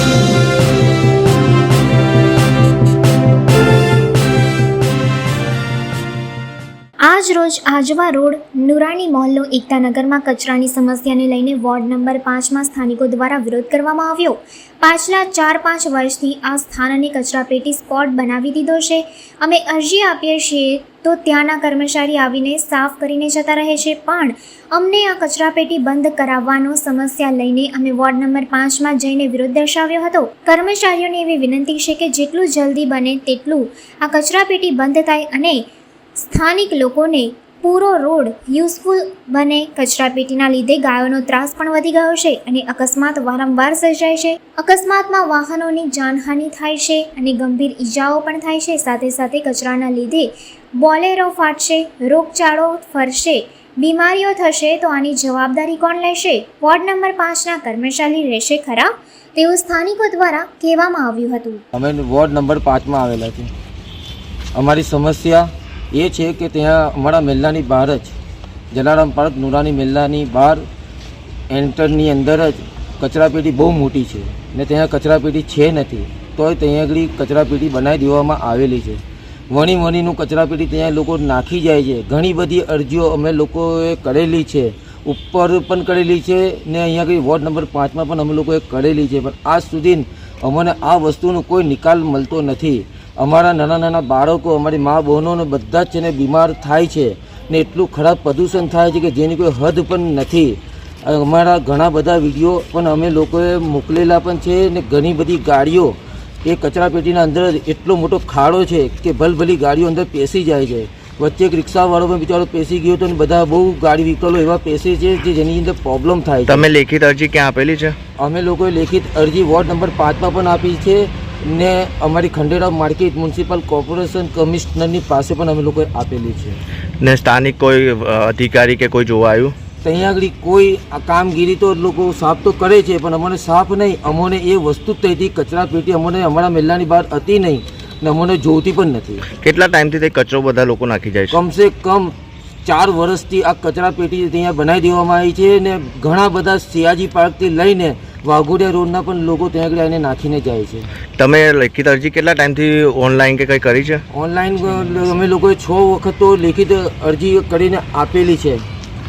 આજ રોજ આજવા રોડ નુરાણી મોલનો એકતાનગરમાં કચરાની સમસ્યાને લઈને વોર્ડ નંબર પાંચમાં સ્થાનિકો દ્વારા વિરોધ કરવામાં આવ્યો. પાછલા ચાર પાંચ વર્ષથી આ સ્થાન અને કચરાપેટી સ્પોટ બનાવી દીધો છે. અમે અરજી આપીએ છીએ તો ત્યાંના કર્મચારી આવીને સાફ કરીને જતા રહે છે, પણ અમને આ કચરાપેટી બંધ કરાવવાનો સમસ્યા લઈને અમે વોર્ડ નંબર પાંચમાં જઈને વિરોધ દર્શાવ્યો હતો. કર્મચારીઓને એવી વિનંતી છે કે જેટલું જલ્દી બને તેટલું આ કચરાપેટી બંધ થાય અને સ્થાનિક લોકોને પૂરો રોડ યુઝફુલ બને. કચરાપેટીના લીધે ગાયોનો ત્રાસ પણ વધી ગયો છે અને અકસ્માત વારંવાર સર્જાય છે. અકસ્માતમાં વાહનોની જાનહાનિ થાય છે અને ગંભીર ઈજાઓ પણ થાય છે. સાથે સાથે કચરાના લીધે બોલેરો ફાટશે, રોગચાળો ફરશે, બીમારીઓ થશે તો આની જવાબદારી કોણ લેશે? વોર્ડ નંબર પાંચના કર્મચારી રહેશે ખરા તેવું સ્થાનિકો દ્વારા કહેવામાં આવ્યું હતું. અમે વોર્ડ નંબર પાંચમાં આવેલા છે અમારી સમસ્યા એ છે કે ત્યાં અમારા મેલ્લાની બહાર જ, જલારામ પાર્ક, નુરાની મેલ્લાની બહાર, એન્ટરની અંદર જ કચરાપેટી બહુ મોટી છે ને ત્યાં કચરાપેટી છે નથી. તોય ત્યાં આગળ કચરાપેટી બનાવી દેવામાં આવેલી છે. વણી વણીનું કચરાપેટી ત્યાં લોકો નાખી જાય છે. ઘણી બધી અરજીઓ અમે લોકોએ કરેલી છે. ઉપર પણ કરેલી છે ને અહીંયા આગળ વોર્ડ નંબર પાંચમાં પણ અમે લોકોએ કરેલી છે. પણ આજ સુધી અમને આ વસ્તુનો કોઈ નિકાલ મળતો નથી. અમારા નાના નાના બાળકો અમારી મા બહેનોને બધા જ છે ને બીમાર થાય છે ને એટલું ખરાબ પ્રદૂષણ થાય છે કે જેની કોઈ હદ પણ નથી. અમારા ઘણા બધા વીડિયો પણ અમે લોકોએ મોકલેલા પણ છે ને ઘણી બધી ગાડીઓ. એ કચરાપેટીના અંદર એટલો મોટો ખાડો છે કે ભલભલી ગાડીઓ અંદર પેસી જાય છે. વચ્ચે એક રિક્ષાવાળો પણ બિચારો પેસી ગયો તો ને બધા બહુ ગાડી વ્હીકલો એવા પેસે છે જે જેની અંદર પ્રોબ્લેમ થાય છે. તમે લેખિત અરજી ક્યાં આપેલી છે? અમે લોકોએ લેખિત અરજી વોર્ડ નંબર પાંચમાં પણ આપી છે. ને અમારી ખંડેરાવ માર્કેટ મ્યુનિસિપલ કોર્પોરેશન કમિશનરની પાસે પણ અમે લોકોએ આપેલી છે. ને સ્થાનિક કોઈ અધિકારી કે કોઈ જોવા આવ્યું ત્યાં આગળ કોઈ આ કામગીરી તો લોકો સાફ તો કરે છે પણ અમને સાફ નહીં. અમને એ વસ્તુ જ થઈ હતી કચરા પેટી અમને અમારા મેલ્લાની બહાર હતી નહીં ને અમને જોતી પણ નથી. કેટલા ટાઈમથી તે કચરો બધા લોકો નાખી જાય છે? કમસે કમ ચાર વર્ષથી આ કચરા પેટી ત્યાં બનાવી દેવામાં આવી છે ને ઘણા બધા સિયાજી પાર્કથી લઈને વાઘોડિયા રોડના પણ લોકો ત્યાં આગળ આવીને નાખીને જાય છે. તમે લેખિત અરજી કેટલા ટાઈમથી ઓનલાઈન કે કંઈ કરી છે? ઓનલાઈન અમે લોકોએ છ વખત તો લેખિત અરજી કરીને આપેલી છે.